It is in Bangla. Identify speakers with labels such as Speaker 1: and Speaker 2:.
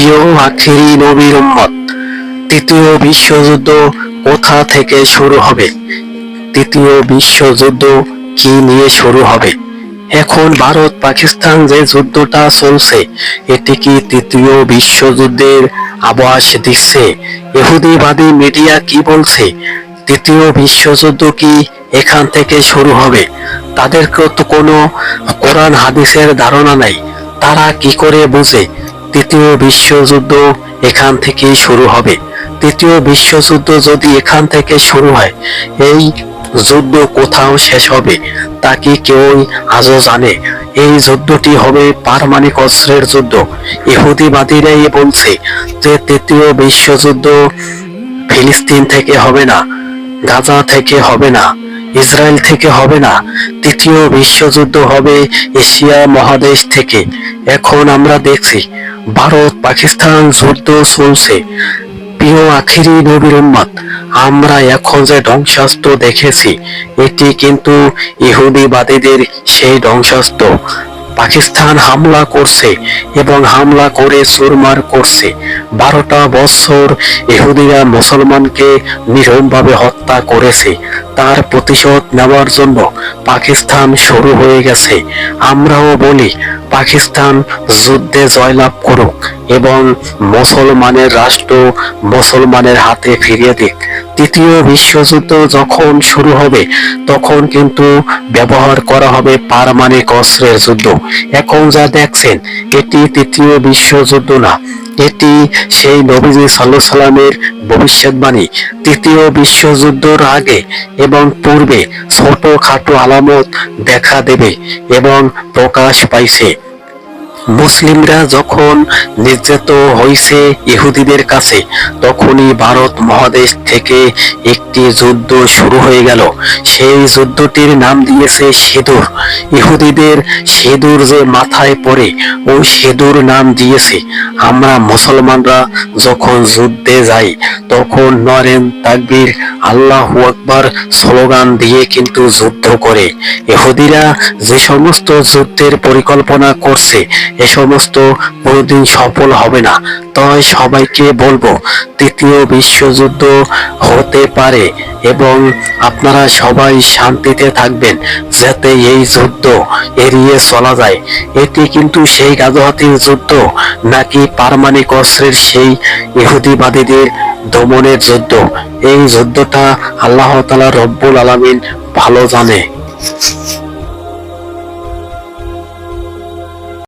Speaker 1: প্রিয় আখিরি নবীর উম্মত। তৃতীয় বিশ্বযুদ্ধ কোথা থেকে শুরু হবে? তৃতীয় বিশ্বযুদ্ধ কি নিয়ে শুরু হবে? এখন ভারত পাকিস্তান যে যুদ্ধটা চলছে, এটি কি তৃতীয় বিশ্বযুদ্ধের আভাস দিচ্ছে? ইহুদিবাদী মিডিয়া কি বলছে? তৃতীয় বিশ্বযুদ্ধ কি এখান থেকে শুরু হবে? তাদেরকে তো কোনো কোরআন, হাদিসের ধারণা নাই। তারা কি করে বুঝে? তৃতীয় বিশ্বযুদ্ধ এখান থেকেই শুরু হবে। তৃতীয় বিশ্বযুদ্ধ যদি এখান থেকে শুরু হয়, এই যুদ্ধ কোথাও শেষ হবে, তা কি কেউই আজও জানে? এই যুদ্ধটি হবে পারমাণিক অস্ত্রের যুদ্ধ। ইহুদিবাদীরাই বলছে যে তৃতীয় বিশ্বযুদ্ধ ফিলিস্তিন থেকে হবে না, গাজা থেকে হবে না, ইসরায়েল থেকে হবে না। তৃতীয় বিশ্বযুদ্ধ হবে এশিয়া মহাদেশ থেকে। এখন আমরা দেখছি ভারত, পাকিস্তান যুদ্ধ চলছে। প্রিয় আখিরি নবীর উম্মত, আমরা এখন যে ধ্বংসাস্ত্র দেখেছি, এটি কিন্তু ইহুদিবাদীদের সেই ধ্বংসাস্ত্র। পাকিস্তান হামলা করছে এবং হামলা করে চুরমার করছে। বারোটা বছর ইহুদিরা মুসলমানকে নিরমভাবে হত্যা করেছে। তার প্রতিশোধ নেওয়ার জন্য পাকিস্তান শুরু হয়ে গেছে। আমরাও বলি পাকিস্তান যুদ্ধে জয়লাভ করুক এবং মুসলমানের রাষ্ট্র মুসলমানের হাতে ফিরিয়ে দিক। তৃতীয় বিশ্বযুদ্ধ যখন শুরু হবে, তখন কিন্তু ব্যবহার করা হবে পারমাণবিক অস্ত্রের যুদ্ধ। এখন যা দেখছেন, এটি তৃতীয় বিশ্বযুদ্ধ না, এটি সেই নবীজি সাল্লাহ সাল্লামের ভবিষ্যৎবাণী। তৃতীয় বিশ্বযুদ্ধর আগে এবং পূর্বে ছোট খাটো আলামত দেখা দেবে এবং প্রকাশ পাইছে। মুসলিমরা যখন নির্যাত হয়েছে ইহুদিদের কাছে, তখনই ভারত মহাদেশ থেকে একটি যুদ্ধ শুরু হয়ে গেল। সেই যুদ্ধটির নাম দিয়েছে সিঁদুর। ইহুদিদের সিঁদুর যে মাথায় পড়ে, ওই সিঁদুর নাম দিয়েছে। আমরা মুসলমানরা যখন যুদ্ধে যাই, তখন নরেন তাকবীর আল্লাহ আকবার স্লোগান দিয়ে কিন্তু যুদ্ধ করে। ইহুদিরা যে সমস্ত যুদ্ধের পরিকল্পনা করছে, এ সমস্ত কোনোদিন সফল হবে না। তাই সবাইকে বলব, তৃতীয় বিশ্বযুদ্ধ হতে পারে এবং আপনারা সবাই শান্তিতে থাকবেন যাতে এই যুদ্ধ এড়িয়ে চলা যায়। এটি কিন্তু সেই গাজহাতির যুদ্ধ নাকি পারমাণবিক অস্ত্রের সেই ইহুদিবাদীদের দমনের যুদ্ধ। এই যুদ্ধটা আল্লাহ তালা রব্বুল আলমিন ভালো জানে।